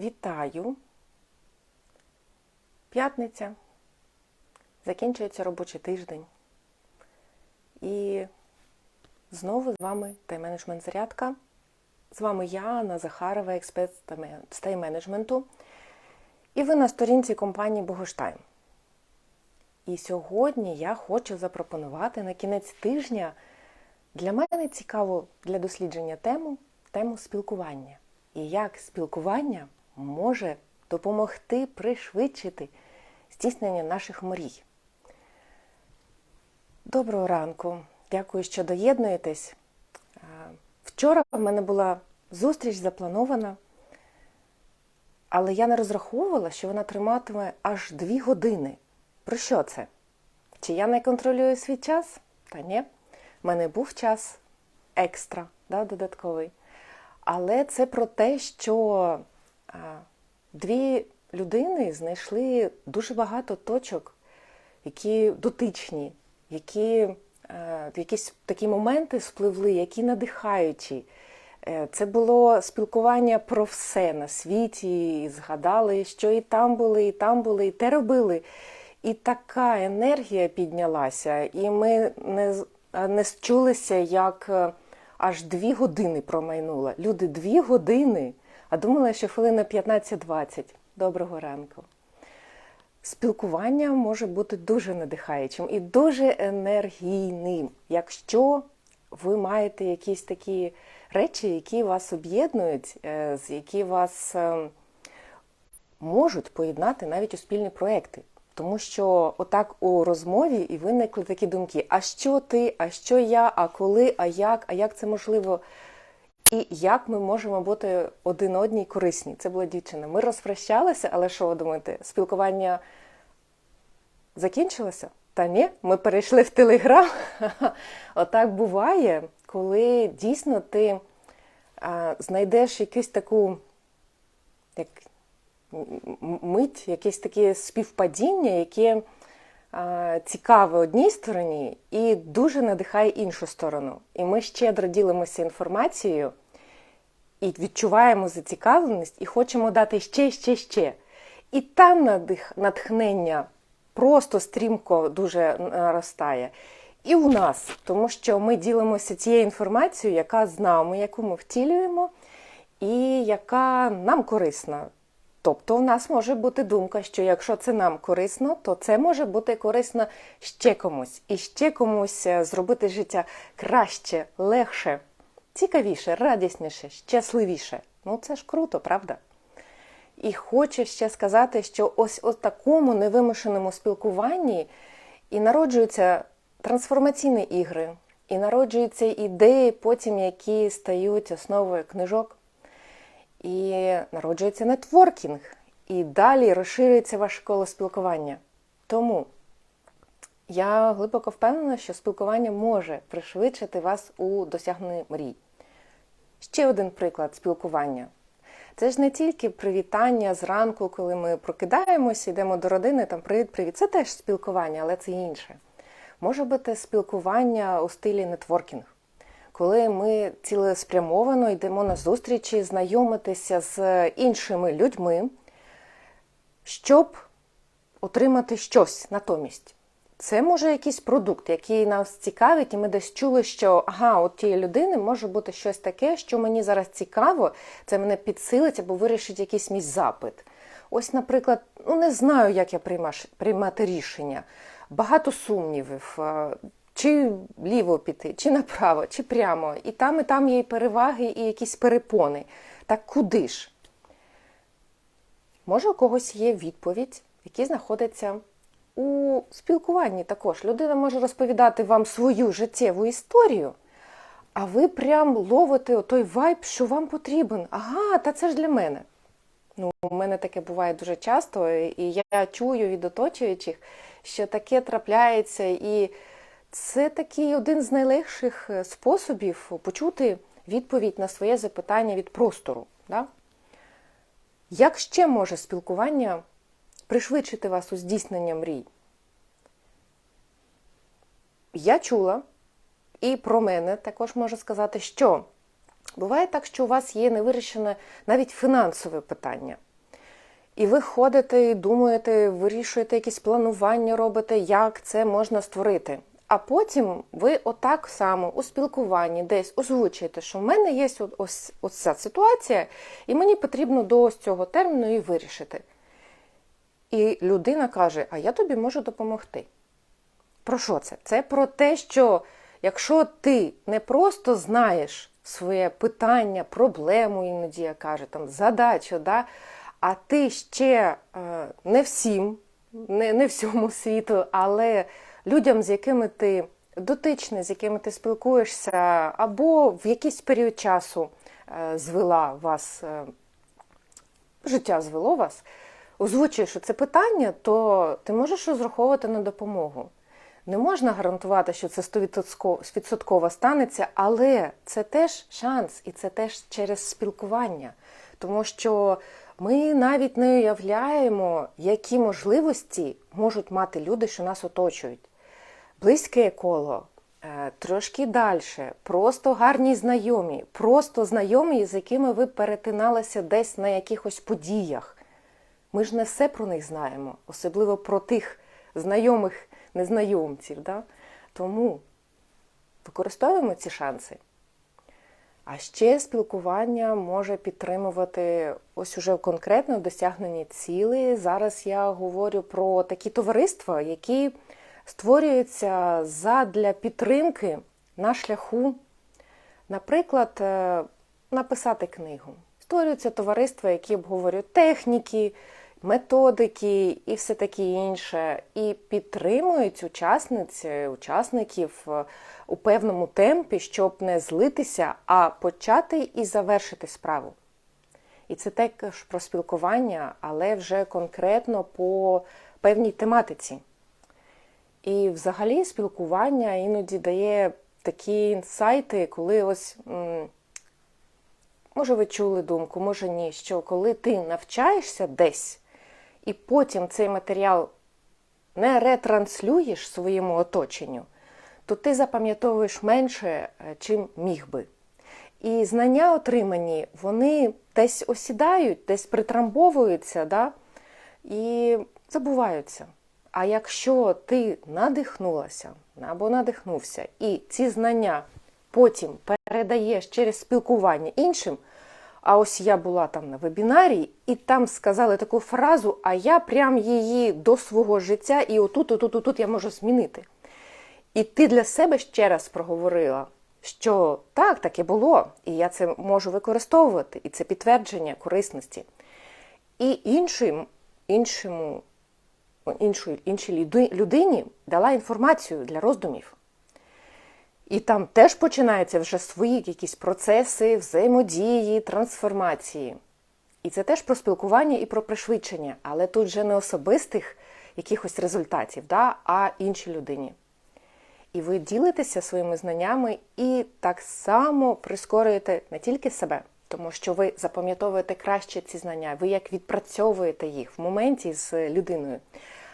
Вітаю. П'ятниця. Закінчується робочий тиждень. І знову з вами тайм-менеджмент зарядка. З вами я, Анна Захарова, експерт з тайм-менеджменту. І ви на сторінці компанії Богоштайм. І сьогодні я хочу запропонувати на кінець тижня для мене цікаву для дослідження тему тему спілкування. І як спілкування може допомогти пришвидшити здійснення наших мрій. Доброго ранку! Дякую, що доєднуєтесь. Вчора в мене була зустріч запланована, але я не розраховувала, що вона триматиме аж дві години. Про що це? Чи я не контролюю свій час? Та ні. В мене був час екстра, да, додатковий. Але це про те, що дві людини знайшли дуже багато точок, які дотичні, які в якісь такі моменти спливли, які надихаючі. Е, Це було спілкування про все на світі, і згадали, що і там були, і там були, і те робили. І така енергія піднялася, і ми не не чулися, як е, аж дві години промайнуло. Люди дві години, а думала, що хвилина 15-20. Доброго ранку. Спілкування може бути дуже надихаючим і дуже енергійним, якщо ви маєте якісь такі речі, які вас об'єднують, е, які вас е, можуть поєднати навіть у спільні проекти. Тому що отак у розмові і виникли такі думки: а що ти, а що я, а коли, а як, а як це можливо? І як ми можемо бути один одній корисні? Це була дівчина. Ми розпрощалися, але що ви думаєте, спілкування закінчилося? Та ні, ми перейшли в Телеграм. Отак буває, коли дійсно ти знайдеш якусь таку, як мить, якесь таке співпадіння, яке цікаве одній стороні і дуже надихає іншу сторону. І ми щедро ділимося інформацією і відчуваємо зацікавленість, і хочемо дати ще, ще, ще. І там натхнення просто стрімко дуже наростає. І у нас, тому що ми ділимося цією інформацією, яка з нами, яку ми втілюємо, і яка нам корисна. Тобто в нас може бути думка, що якщо це нам корисно, то це може бути корисно ще комусь. І ще комусь зробити життя краще, легше, цікавіше, радісніше, щасливіше. Ну це ж круто, правда? І хочу ще сказати, що ось у такому невимушеному спілкуванні і народжуються трансформаційні ігри, і народжуються ідеї, потім які стають основою книжок. І народжується нетворкінг, і далі розширюється ваше коло спілкування. Тому я глибоко впевнена, що спілкування може пришвидшити вас у досягненні мрій. Ще один приклад спілкування. Це ж не тільки привітання зранку, коли ми прокидаємося, йдемо до родини, там привіт-привіт. Це теж спілкування, але це інше. Може бути спілкування у стилі нетворкінг коли ми цілеспрямовано йдемо на зустрічі, знайомитися з іншими людьми, щоб отримати щось натомість. Це може якийсь продукт, який нас цікавить, і ми десь чули, що ага, от тієї людини може бути щось таке, що мені зараз цікаво, це мене підсилить або вирішить якийсь мій запит. Ось, наприклад, ну не знаю, як я приймати рішення. Багато сумнівів, чи вліво піти, чи направо, чи прямо. І там, і там є і переваги, і якісь перепони. Так куди ж? Може, у когось є відповідь, які знаходиться у спілкуванні також. Людина може розповідати вам свою життєву історію, а ви прям ловите той вайб, що вам потрібен. Ага, та це ж для мене. Ну, У мене таке буває дуже часто, і я чую від оточуючих, що таке трапляється і. Це такий один з найлегших е, способів почути відповідь на своє запитання від простору. Да? Як ще може спілкування пришвидшити вас у здійснення мрій? Я чула, і про мене також можу сказати, що буває так, що у вас є невирішене навіть фінансове питання. І ви ходите і думаєте, вирішуєте якісь планування, робите, як це можна створити. А потім ви отак само у спілкуванні десь озвучуєте, що в мене є ось, ось ця ситуація, і мені потрібно до ось цього терміну її вирішити. І людина каже: А я тобі можу допомогти. Про що це? Це про те, що якщо ти не просто знаєш своє питання, проблему, іноді я кажу, там, задачу, да, а ти ще е, не всім, не, не всьому світу, але людям, з якими ти дотичний, з якими ти спілкуєшся, або в якийсь період часу е, звела вас, е, життя звело вас, озвучуєш це питання, то ти можеш розраховувати на допомогу. Не можна гарантувати, що це 100% станеться, але це теж шанс, і це теж через спілкування. Тому що ми навіть не уявляємо, які можливості можуть мати люди, що нас оточують. Близьке коло, е, трошки далі, просто гарні знайомі, просто знайомі, з якими ви перетиналися десь на якихось подіях. Ми ж не все про них знаємо, особливо про тих знайомих незнайомців. Да? Тому використовуємо ці шанси. А ще спілкування може підтримувати ось уже конкретно досягнені цілі. Зараз я говорю про такі товариства, які створюються задля підтримки на шляху, наприклад, е, написати книгу. Створюються товариства, які обговорюють техніки, методики і все таке інше, і підтримують учасниць, учасників е, у певному темпі, щоб не злитися, а почати і завершити справу. І це також про спілкування, але вже конкретно по певній тематиці. І взагалі спілкування іноді дає такі інсайти, коли ось, може, ви чули думку, може ні, що коли ти навчаєшся десь, і потім цей матеріал не ретранслюєш своєму оточенню, то ти запам'ятовуєш менше, е, чим міг би. І знання отримані, вони десь осідають, десь притрамбовуються да? і забуваються. А якщо ти надихнулася або надихнувся, і ці знання потім передаєш через спілкування іншим, а ось я була там на вебінарі, і там сказали таку фразу, а я прям її до свого життя, і отут, отут, отут я можу змінити. І ти для себе ще раз проговорила, що так, таке було, і я це можу використовувати, і це підтвердження корисності. І іншим, іншому іншій людині дала інформацію для роздумів. І там теж починаються вже свої якісь процеси, взаємодії, трансформації. І це теж про спілкування і про пришвидшення, але тут вже не особистих якихось результатів, да, а іншій людині. І ви ділитеся своїми знаннями і так само прискорюєте не тільки себе, тому що ви запам'ятовуєте краще ці знання, ви як відпрацьовуєте їх в моменті з людиною.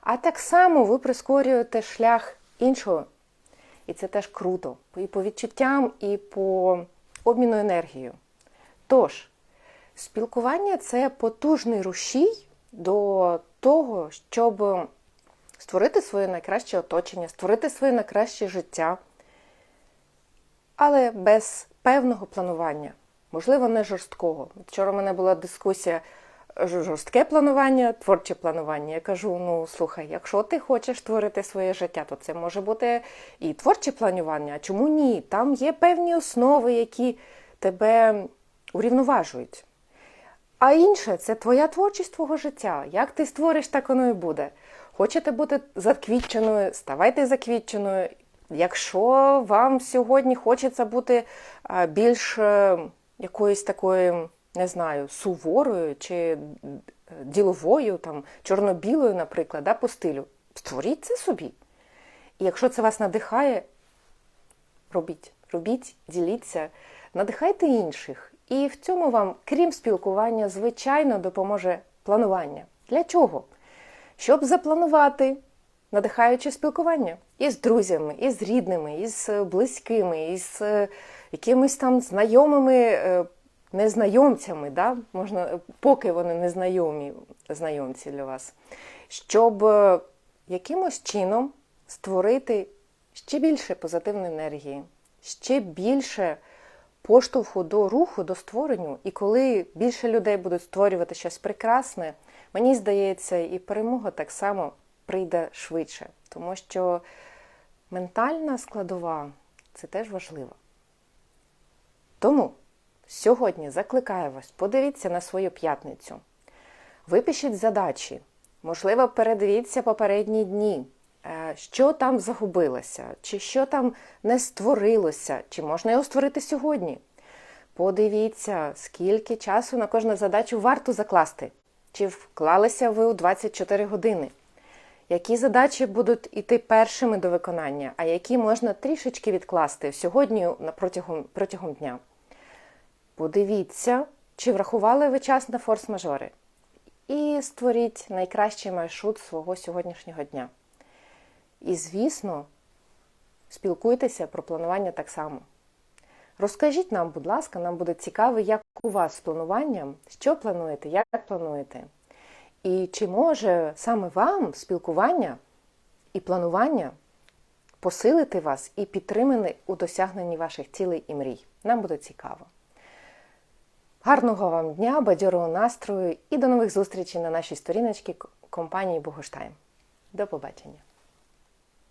А так само ви прискорюєте шлях іншого. І це теж круто. І по відчуттям, і по обміну енергією. Тож, спілкування це потужний рушій до того, щоб створити своє найкраще оточення, створити своє найкраще життя, але без певного планування, можливо, не жорсткого. Вчора в мене була дискусія жорстке планування, творче планування. Я кажу: ну слухай, якщо ти хочеш створити своє життя, то це може бути і творче планування. А чому ні? Там є певні основи, які тебе урівноважують. А інше це твоя творчість твого життя. Як ти створиш, так воно і буде. Хочете бути заквітченою, ставайте заквітченою. Якщо вам сьогодні хочеться бути більш е, якоюсь такою не знаю, суворою чи е, діловою, там, чорно-білою, наприклад, да, по стилю. Створіть це собі. І якщо це вас надихає, робіть, робіть, діліться, надихайте інших. І в цьому вам, крім спілкування, звичайно, допоможе планування. Для чого? Щоб запланувати, надихаючи спілкування із друзями, із рідними, із близькими, із е, якимись там знайомими е, незнайомцями, да? можна, поки вони незнайомі знайомці для вас, щоб е, якимось чином створити ще більше позитивної енергії, ще більше поштовху до руху, до створенню. І коли більше людей будуть створювати щось прекрасне, мені здається, і перемога так само прийде швидше, тому що ментальна складова це теж важливо. Тому сьогодні закликаю вас, подивіться на свою п'ятницю, випишіть задачі, можливо, передивіться попередні дні, е, що там загубилося, чи що там не створилося, чи можна його створити сьогодні. Подивіться, скільки часу на кожну задачу варто закласти, чи вклалися ви у 24 години. Які задачі будуть іти першими до виконання, а які можна трішечки відкласти сьогодні протягом, протягом дня? Подивіться, чи врахували ви час на форс-мажори. І створіть найкращий маршрут свого сьогоднішнього дня. І, звісно, спілкуйтеся про планування так само. Розкажіть нам, будь ласка, нам буде цікаво, як у вас з плануванням, що плануєте, як плануєте. І чи може саме вам спілкування і планування посилити вас і підтримати у досягненні ваших цілей і мрій? Нам буде цікаво. Гарного вам дня, бадьорого настрою і до нових зустрічей на нашій сторіночці компанії Богоштайм. До побачення!